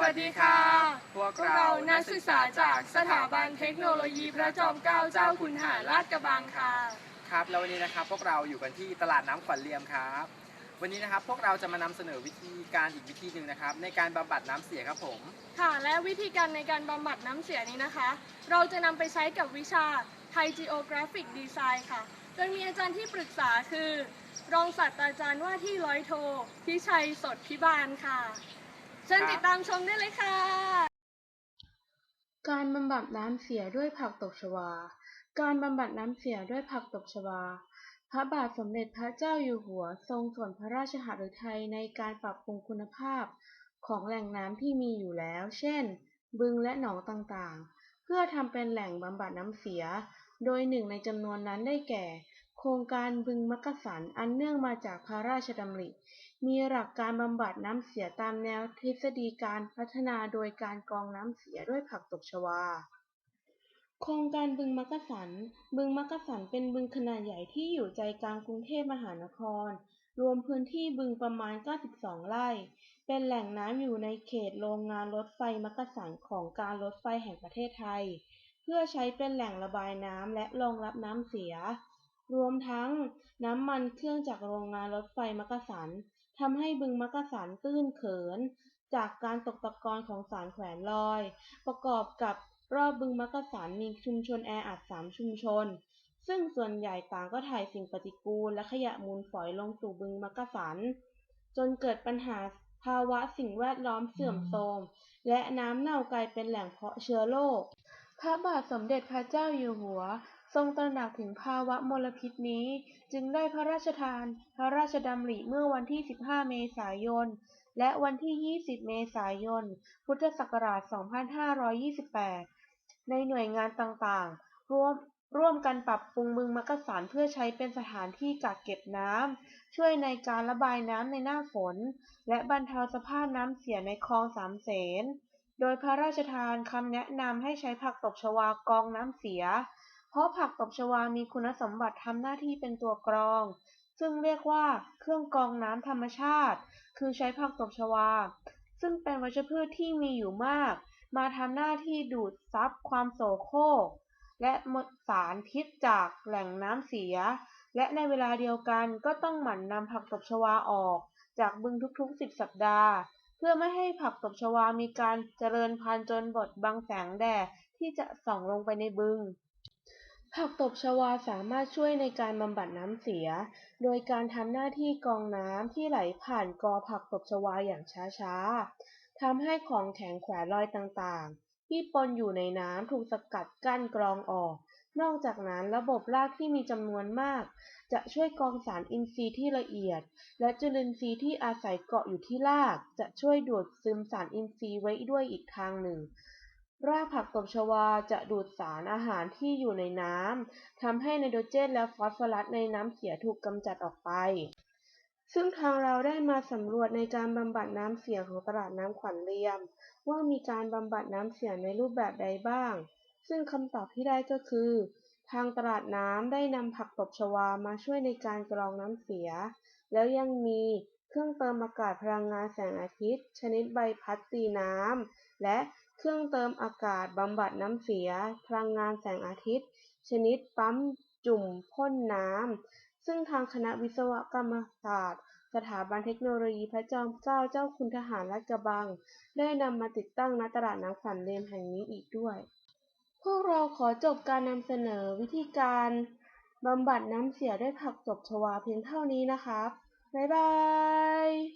วัสดีค่ะ พวกพวกเราเรานักศึกษาจากสถาบันเทคโนโลยีพระจอมเกล้าเจ้าคุณหารลาดกระบังค่ะ ครับ แล้ววันนี้นะครับพวกเราอยู่กันที่ตลาดน้ำขวัญเรียมครับ วันนี้นะครับพวกเราจะมานำเสนอวิธีการอีกวิธีหนึ่งนะครับ ในการบำบัดน้ำเสียครับผม ค่ะ และวิธีการในการบำบัดน้ำเสียนี้นะคะ เราจะนำไปใช้กับวิชา Thai Geographic Design ค่ะ โดยมีอาจารย์ที่ปรึกษาคือ รองศาสตราจารย์ว่าที่ร้อยโทพิชัยสดพิบาลค่ะ เชิญติดตามชมได้เลยค่ะ การบำบัดน้ำเสียด้วยผักตบชวา การบำบัดน้ำเสียด้วยผักตบชวา พระบาทสมเด็จพระเจ้าอยู่หัวทรงส่วนพระราชหฤทัยในการปรับปรุงคุณภาพ ของแหล่งน้ำที่มีอยู่แล้ว เช่น บึงและหนองต่างๆ เพื่อทำเป็นแหล่งบำบัดน้ำเสีย โดยหนึ่งในจำนวนนั้นได้แก่ โครงการบึงมักกะสันอันเนื่องมาจากพระราชดำริ มีหลักการบำบัดน้ำเสียตามแนวทฤษฎีการพัฒนาโดยการกรองน้ำเสียด้วยผักตบชวา โครงการบึงมักกะสัน บึงมักกะสันเป็นบึงขนาดใหญ่ที่อยู่ใจกลางกรุงเทพมหานคร รวมพื้นที่บึงประมาณ 92 ไร่ เป็นแหล่งน้ำอยู่ในเขตโรงงานรถไฟมักกะสันของการรถไฟแห่งประเทศไทย เพื่อใช้เป็นแหล่งระบายน้ำและรองรับน้ำเสีย รวมทั้งน้ำมันเครื่องจากโรงงานรถไฟมักกะสันทำให้บึงมักกะสันตื้นเขิน จากการตกตะกอนของสารแขวนลอย ประกอบกับรอบบึงมักกะสันมีชุมชนแออัดสามชุมชน ซึ่งส่วนใหญ่ต่างก็ถ่ายสิ่งปฏิกูลและขยะมูลฝอยลงสู่บึงมักกะสัน จนเกิดปัญหาภาวะสิ่งแวดล้อมเสื่อมโทรมและน้ำเน่ากลายเป็นแหล่งเพาะเชื้อโรคพระบาทสมเด็จพระเจ้าอยู่หัว ทรงตระหนักถึงภาวะมลพิษนี้ จึงได้พระราชทาน พระราชดำริเมื่อวันที่ 15 เมษายน และวันที่ 20 เมษายน พุทธศักราช 2528 ในหน่วยงานต่างๆ ร่วมร่วมกันปรับปรุงบึงมักกะสันเพื่อใช้เป็นสถานที่กักเก็บน้ำ ช่วยในการระบายน้ำในหน้าฝน และบรรเทาสภาพน้ำเสียในคลองสามเสน โดยพระราชทานคำแนะนำให้ใช้ผักตบชวากองน้ำเสีย เพราะผักตบชวามีคุณสมบัติทำหน้าที่เป็นตัวกรอง ซึ่งเรียกว่าเครื่องกรองน้ำธรรมชาติ คือใช้ผักตบชวา ซึ่งเป็นวัชพืชที่มีอยู่มาก มาทำหน้าที่ดูดซับความโสโครกและมลสารพิษจากแหล่งน้ำเสีย และในเวลาเดียวกันก็ต้องหมั่นนำผักตบชวาออก จากบึงทุกๆ 10 สัปดาห์ เพื่อไม่ให้ผักตบชวามีการเจริญพันธุ์จนบดบังแสงแดดที่จะส่องลงไปในบึง ผักตบชวาสามารถช่วยในการบำบัดน้ำเสีย โดยการทำหน้าที่กรองน้ำที่ไหลผ่านกอผักตบชวาอย่างช้าๆ ทำให้ของแข็งแขวนลอยต่างๆ ที่ปนอยู่ในน้ำถูกสกัดกั้นกรองออก นอกจากนั้นระบบรากที่มีจำนวนมาก จะช่วยกรองสารอินทรีย์ที่ละเอียด และจุลินทรีย์ที่อาศัยเกาะอยู่ที่ราก จะช่วยดูดซึมสารอินทรีย์ไว้ด้วยอีกทางหนึ่ง รากผักตบชวาจะดูดสารอาหารที่อยู่ในน้ำทำให้ไนโตรเจนและฟอสฟอรัสในน้ำเสียถูกกำจัดออกไป ซึ่งทางเราได้มาสำรวจในการบำบัดน้ำเสียของตลาดน้ำขวัญเรียม ว่ามีการบำบัดน้ำเสียในรูปแบบใดบ้าง ซึ่งคำตอบที่ได้ก็คือ ทางตลาดน้ำได้นำผักตบชวามาช่วยในการกรองน้ำเสีย แล้วยังมีเครื่องเติมอากาศพลังงานแสงอาทิตย์ ชนิดใบพัดตีน้ำและ เครื่องเติมอากาศบำบัดน้ำเสีย พลังงานแสงอาทิตย์ ชนิดปั๊มจุ่มพ่นน้ำ ซึ่งทางคณะวิศวกรรมศาสตร์ สถาบันเทคโนโลยีพระจอมเกล้าเจ้าคุณทหารลาดกระบัง ได้นำมาติดตั้งณตลาดน้ำขวัญเรียมแห่งนี้อีกด้วย พวกเราขอจบการนำเสนอวิธีการบำบัดน้ำเสียด้วยผักตบชวาเพียงเท่านี้นะครับ บ๊ายบาย